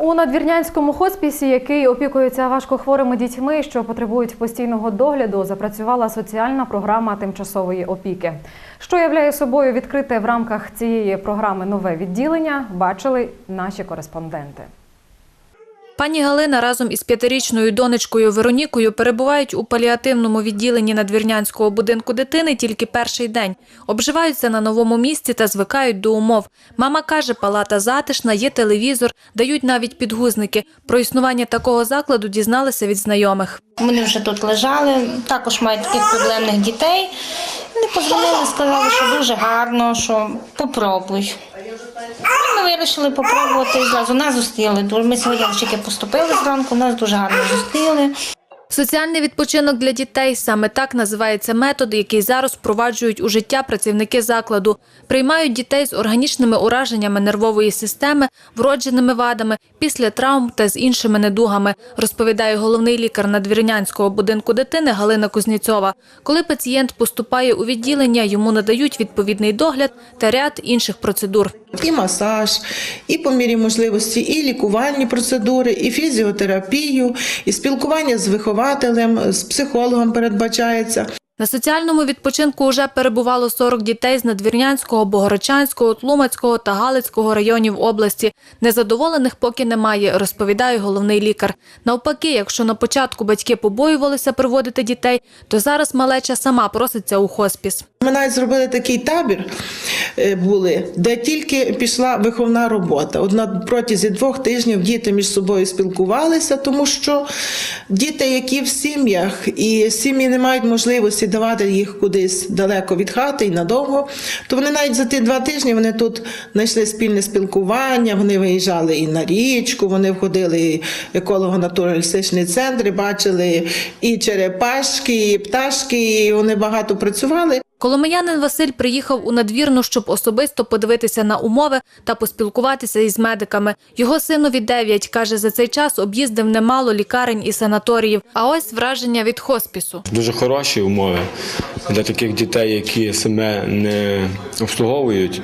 У надвірнянському хоспісі, який опікується важкохворими дітьми, що потребують постійного догляду, запрацювала соціальна програма тимчасової опіки. Що являє собою відкрите в рамках цієї програми нове відділення, бачили наші кореспонденти. Пані Галина разом із п'ятирічною донечкою Веронікою перебувають у паліативному відділенні надвірнянського будинку дитини тільки перший день. Обживаються на новому місці та звикають до умов. Мама каже, палата затишна, є телевізор, дають навіть підгузники. Про існування такого закладу дізналися від знайомих. Вони вже тут лежали, також мають таких проблемних дітей. Вони позвонили, сказали, що дуже гарно, що попробуй. Вирішили попробувати зразу нас зустріли. Ми сьогодні поступили зранку, нас дуже гарно зустріли. Соціальний відпочинок для дітей саме так називається метод, який зараз впроваджують у життя працівники закладу. Приймають дітей з органічними ураженнями нервової системи, вродженими вадами, після травм та з іншими недугами, розповідає головний лікар надвірнянського будинку дитини Галина Кузніцова. Коли пацієнт поступає у відділення, йому надають відповідний догляд та ряд інших процедур. І масаж, і по мірі можливості, і лікувальні процедури, і фізіотерапію, і спілкування з вихователем, з психологом передбачається. На соціальному відпочинку вже перебувало 40 дітей з Надвірнянського, Богородчанського, Тлумацького та Галицького районів області. Незадоволених поки немає, розповідає головний лікар. Навпаки, якщо на початку батьки побоювалися приводити дітей, то зараз малеча сама проситься у хоспіс. Ми навіть зробили такий табір, е, були, де тільки пішла виховна робота. От на протязі двох тижнів діти між собою спілкувалися, тому що діти, які в сім'ях, і сім'ї не мають можливості давати їх кудись далеко від хати і надовго, то вони навіть за ті два тижні вони тут знайшли спільне спілкування, вони виїжджали і на річку, вони входили в еколого-натуралістичні центри, бачили і черепашки, і пташки, і вони багато працювали. Коломиянин Василь приїхав у надвірну, щоб особисто подивитися на умови та поспілкуватися із медиками. Його синові 9, каже, за цей час об'їздив немало лікарень і санаторіїв. А ось враження від хоспісу. Дуже хороші умови для таких дітей, які себе не обслуговують.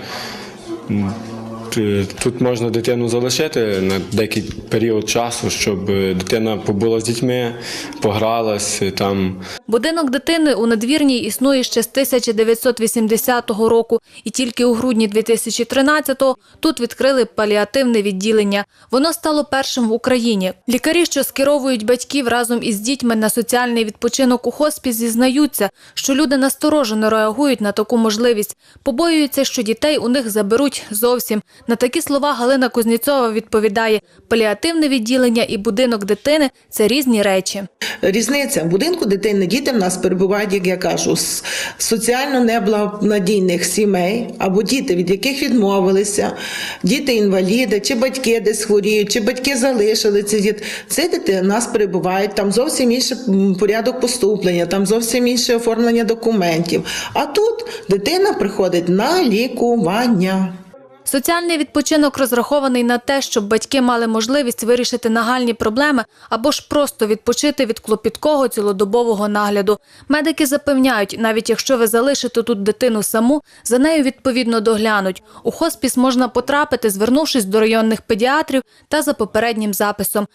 Тут можна дитину залишити на деякий період часу, щоб дитина побула з дітьми, погралась там. Будинок дитини у надвірній існує ще з 1980 року, і тільки у грудні 2013-го тут відкрили паліативне відділення. Воно стало першим в Україні. Лікарі, що скеровують батьків разом із дітьми на соціальний відпочинок у хоспіс, зізнаються, що люди насторожено реагують на таку можливість. Побоюються, що дітей у них заберуть зовсім. На такі слова Галина Кузніцова відповідає: паліативне відділення і будинок дитини це різні речі. Різниця в будинку дитини діти в нас перебувають, як я кажу, з соціально неблагонадійних сімей або діти, від яких відмовилися, діти-інваліди, чи батьки десь хворіють, чи батьки залишили ці діти. Ці діти в нас перебувають, там зовсім інший порядок поступлення, там зовсім інше оформлення документів. А тут дитина приходить на лікування. Соціальний відпочинок розрахований на те, щоб батьки мали можливість вирішити нагальні проблеми або ж просто відпочити від клопіткого цілодобового нагляду. Медики запевняють, навіть якщо ви залишите тут дитину саму, за нею відповідно доглянуть. У хоспіс можна потрапити, звернувшись до районних педіатрів та за попереднім записом.